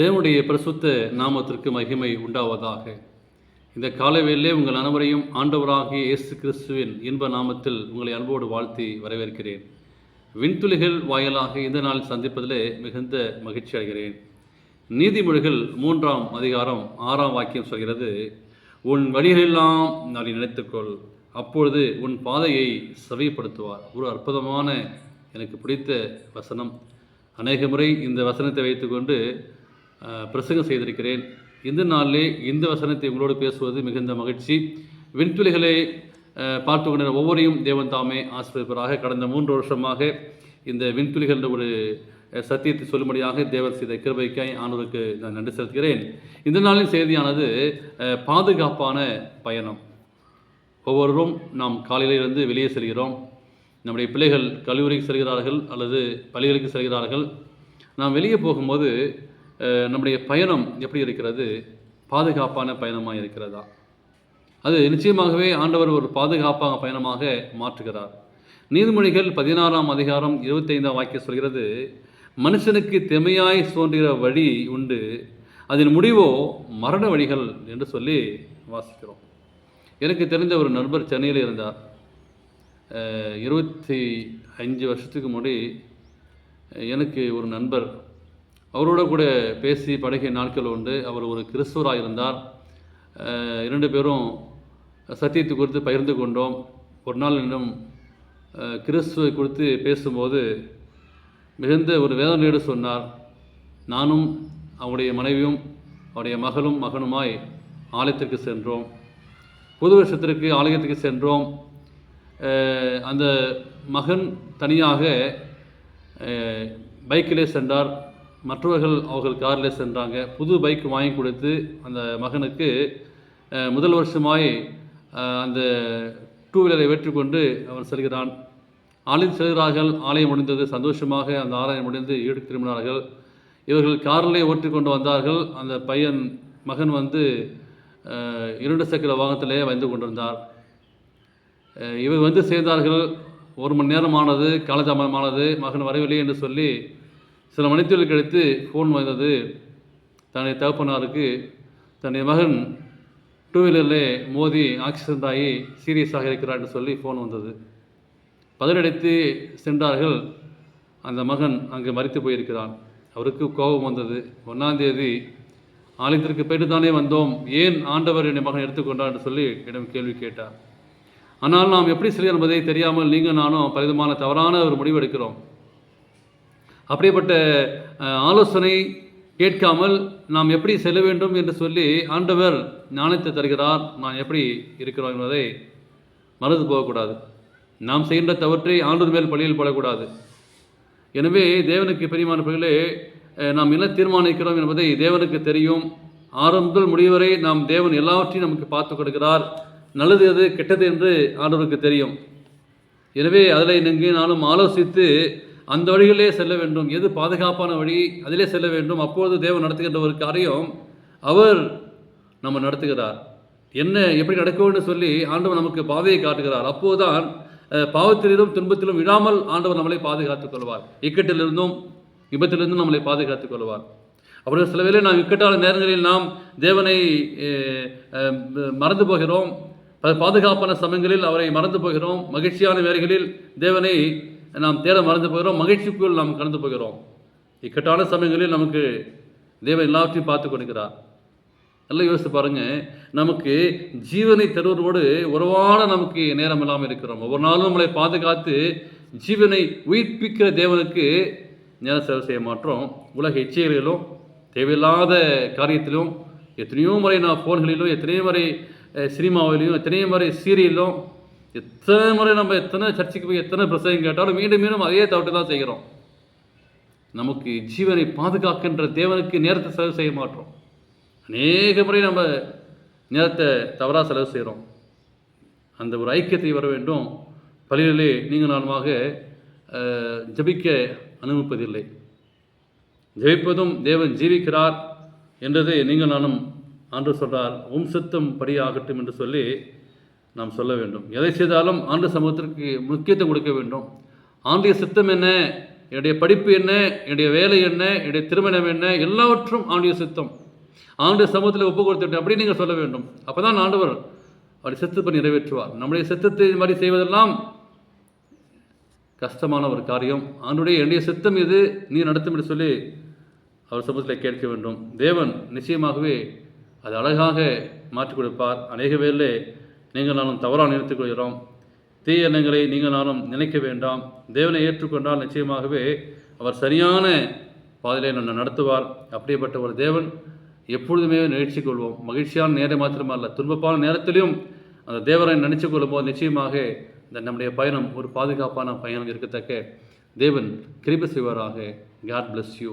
தேவனுடைய பிரசுத்த நாமத்திற்கு மகிமை உண்டாவதாக. இந்த காலவேலே உங்கள் அனைவரையும் ஆண்டவராகிய இயேசு கிறிஸ்துவின் இன்ப நாமத்தில் உங்களை அன்போடு வாழ்த்தி வரவேற்கிறேன். விண்துளிகள் வாயிலாக இந்த நாள் சந்திப்பதிலே மிகுந்த மகிழ்ச்சி அடைகிறேன். நீதிமொழிகள் மூன்றாம் அதிகாரம் ஆறாம் வாக்கியம் சொல்கிறது உன் வழிகளெல்லாம் நான் நினைத்துக்கொள். அப்பொழுது உன் பாதையை சவியப்படுத்துவார் ஒரு அற்புதமான எனக்கு பிடித்த வசனம். அநேக முறை இந்த வசனத்தை வைத்துக்கொண்டு பிரசங்கம் செய்திருக்கிறேன். இந்த நாளிலே இந்த வசனத்தை உங்களோடு பேசுவது மிகுந்த மகிழ்ச்சி. விண்துளிகளை பார்த்து கொண்ட ஒவ்வொரையும் தேவன் தாமே ஆசிரியப்பராக கடந்த மூன்று வருஷமாக இந்த விண்துளிகள் என்ற ஒரு சத்தியத்தை சொல்லும்படியாக தேவர் செய்த கிருபைக்காய் ஆண்டவருக்கு நான் நன்றி செலுத்துகிறேன். இந்த நாளின் செய்தியானது பாதுகாப்பான பயணம். ஒவ்வொருவரும் நாம் காலையிலிருந்து வெளியே செல்கிறோம். நம்முடைய பிள்ளைகள் கல்லூரிக்கு செல்கிறார்கள் அல்லது பள்ளிகளுக்கு செல்கிறார்கள். நாம் வெளியே போகும்போது நம்முடைய பயணம் எப்படி இருக்கிறது? பாதுகாப்பான பயணமாக இருக்கிறதா? அது நிச்சயமாகவே ஆண்டவர் ஒரு பாதுகாப்பான பயணமாக மாற்றுகிறார். நீதிமொழிகள் பதினாறாம் அதிகாரம் இருபத்தைந்தாம் வாக்கிய சொல்கிறது மனுஷனுக்கு தெமையாய் தோன்றுகிற வழி உண்டு. அதன் முடிவோ மரண வழிகள் என்று சொல்லி வாசிக்கிறோம். எனக்கு தெரிந்த ஒரு நண்பர் சென்னையில் இருந்தார். இருபத்தி அஞ்சு வருஷத்துக்கு முன்னாடி எனக்கு ஒரு நண்பர் அவரோட கூட பேசி பழகிய நாட்கள் உண்டு. அவர் ஒரு கிறிஸ்துவராக இருந்தார். இரண்டு பேரும் சத்தியத்தை குறித்து பகிர்ந்து கொண்டோம். ஒரு நாள் இன்னும் கிறிஸ்துவை குறித்து பேசும்போது மிகுந்த ஒரு வேதனையோடு சொன்னார். நானும் அவருடைய மனைவியும் அவருடைய மகளும் மகனுமாய் ஆலயத்திற்கு சென்றோம். புது வருஷத்திற்கு ஆலயத்துக்கு சென்றோம். அந்த மகன் தனியாக பைக்கிலே சென்றார். மற்றவர்கள் அவர்கள் காரில் சென்றாங்க. புது பைக் வாங்கி கொடுத்து அந்த மகனுக்கு முதல் வருஷமாய் அந்த டூ வீலரை வெற்றிக்கொண்டு அவன் செல்கிறான். ஆலயம் செல்கிறார்கள் ஆலயம் முடிந்தது சந்தோஷமாக அந்த ஆலயம் முடிந்து ஈடு திரும்பினார்கள். இவர்கள் காரிலே ஓட்டி கொண்டு வந்தார்கள். அந்த பையன் மகன் வந்து இரண்டு சக்கர வாகனத்திலே வந்து கொண்டிருந்தார். இவர் வந்து சேர்ந்தார்கள். ஒரு மணி நேரம் ஆனது காலதாமதமானது. மகன் வரவில்லை என்று சொல்லி சில மணித்துகள் கழித்து ஃபோன் வந்தது தன்னுடைய தகப்பனாருக்கு தன்னுடைய மகன் டூ வீலரில் மோதி ஆக்சிடென்ட் ஆகி சீரியஸாக இருக்கிறார் என்று சொல்லி ஃபோன் வந்தது. பதிலடைத்து சென்றார்கள். அந்த மகன் அங்கு மறித்து போயிருக்கிறான். அவருக்கு கோபம் வந்தது. ஒன்றாந்தேதி ஆலயத்திற்கு போயிட்டு தானே வந்தோம். ஏன் ஆண்டவர் என்னை மகன் எடுத்துக்கொண்டார் என்று சொல்லி இடம் கேள்வி கேட்டார். ஆனால் நாம் எப்படி செய்ய என்பதை தெரியாமல் நீங்கள் நானும் பலவிதமான தவறான ஒரு முடிவு எடுக்கிறோம். அப்படிப்பட்ட ஆலோசனை கேட்காமல் நாம் எப்படி செல்ல வேண்டும் என்று சொல்லி ஆண்டவர் ஞானத்தை தருகிறார். நான் எப்படி இருக்கிறோம் என்பதை மறந்து போகக்கூடாது. நாம் செய்கின்ற தவற்றை ஆண்டவர் மேல் பழியில் போடக்கூடாது. எனவே தேவனுக்கு பெரியமான பிள்ளைகளே நாம் என்ன தீர்மானிக்கிறோம் என்பதை தேவனுக்கு தெரியும். ஆரம்பத்தில் முதல் நாம் தேவன் எல்லாவற்றையும் நமக்கு பார்த்து கொடுக்கிறார். நல்லது எது கெட்டது என்று ஆண்டவருக்கு தெரியும். எனவே அதில் நீங்கள் நானும் ஆலோசித்து அந்த வழிகளிலே செல்ல வேண்டும். எது பாதுகாப்பான வழி? அதிலே செல்ல வேண்டும். அப்பொழுது தேவன் நடத்துகின்ற ஒரு காரியம் அவர் நம்ம நடத்துகிறார். என்ன எப்படி நடக்கும்னு சொல்லி ஆண்டவர் நமக்கு பாதையை காட்டுகிறார். அப்போதுதான் அஹ், பாவத்திலிருந்தும் துன்பத்திலும் விழாமல் ஆண்டவர் நம்மளை பாதுகாத்துக் கொள்வார். இக்கட்டிலிருந்தும் விபத்திலிருந்தும் நம்மளை பாதுகாத்துக் கொள்வார். அப்படி சில வேளை நாம் இக்கட்டான நேரங்களில் நாம் தேவனை மறந்து போகிறோம். பாதுகாப்பான சமயங்களில் அவரை மறந்து போகிறோம். மகிழ்ச்சியான வேலைகளில் தேவனை நாம் தேட மறந்து போகிறோம் மகிழ்ச்சிக்குள் நாம் கடந்து போகிறோம். இக்கட்டான சமயங்களில் நமக்கு தேவன் எல்லாவற்றையும் பார்த்து கொடுக்கிறார் நல்லா யோசித்து பாருங்கள் நமக்கு ஜீவனை தருவதோடு உறவான நமக்கு நேரம் இல்லாமல் இருக்கிறோம். ஒவ்வொரு நாளும் நம்மளை பாதுகாத்து ஜீவனை உயிர்ப்பிக்கிற தேவனுக்கு நேரம் செலவு செய்ய மாட்டோம். உலக இச்சைகளிலும் தேவையில்லாத காரியத்திலும் எத்தனையோ முறை நான் ஃபோன்களிலும் எத்தனையோ முறை சினிமாவிலையும் எத்தனையோ முறை சீரியலும் எத்தனை முறை நம்ம எத்தனை சர்ச்சைக்கு போய் எத்தனை பிரசங்கம் கேட்டாலும் மீண்டும் மீண்டும் அதே தவிட்டு தான் செய்கிறோம். நமக்கு ஜீவனை பாதுகாக்கின்ற தேவனுக்கு நேரத்தை செலவு செய்ய மாட்டோம். அநேக முறை நம்ம நேரத்தை தவறாக செலவு செய்கிறோம். அந்த ஒரு ஐக்கியத்தை வர வேண்டும். பள்ளிகளிலே நீங்கள் நானுமாக ஜபிக்க ஜெபிக்க அனுமதிப்பதில்லை. ஜெயிப்பதும் தேவன் ஜீவிக்கிறார் என்றதை நீங்கள் நானும் ஆண்டு சொல்றார். உம் சித்தம் படியாகட்டும் என்று சொல்லி நாம் சொல்ல வேண்டும். எதை செய்தாலும் ஆண்டு சமூகத்திற்கு முக்கியத்துவம் கொடுக்க வேண்டும். ஆண்டிய சித்தம் என்ன? என்னுடைய படிப்பு என்ன? என்னுடைய வேலை என்ன? என்னுடைய திருமணம் என்ன? எல்லாவற்றும் ஆண்டிய சித்தம். ஆண்டு சமூகத்தில் ஒப்பு கொடுத்துட்டேன் அப்படி நீங்கள் சொல்ல வேண்டும். அப்போ தான் ஆண்டவர் அவர் சித்தத்தை நிறைவேற்றுவார். நம்முடைய சித்தத்தை இது மாதிரி செய்வதெல்லாம் கஷ்டமான ஒரு காரியம். ஆண்டுடைய என்னுடைய சித்தம் இது நீ நடத்தும் என்று சொல்லி அவர் சமூகத்தில் கேட்க வேண்டும். தேவன் நிச்சயமாகவே அது அழகாக மாற்றிக் கொடுப்பார். அநேக வேலை நீங்கள் நானும் தவறாக நினைத்துக் கொள்கிறோம் தீய எண்ணங்களை நீங்கள் நானும் நினைக்க வேண்டாம். தேவனை ஏற்றுக்கொண்டால் நிச்சயமாகவே அவர் சரியான பாதையிலே நம்மை நடத்துவார். அப்படிப்பட்ட ஒரு தேவன் எப்பொழுதுமே நிகழ்ச்சி கொள்வோம். மகிழ்ச்சியான நேரம் மாத்திரமல்ல துன்பப்பான நேரத்திலையும் அந்த தேவரை நினைச்சு கொள்ளும்போது நிச்சயமாக இந்த நம்முடைய பயணம் ஒரு பாதுகாப்பான பயணம் இருக்கத்தக்க தேவன் கிருப செய்வாராக. God bless you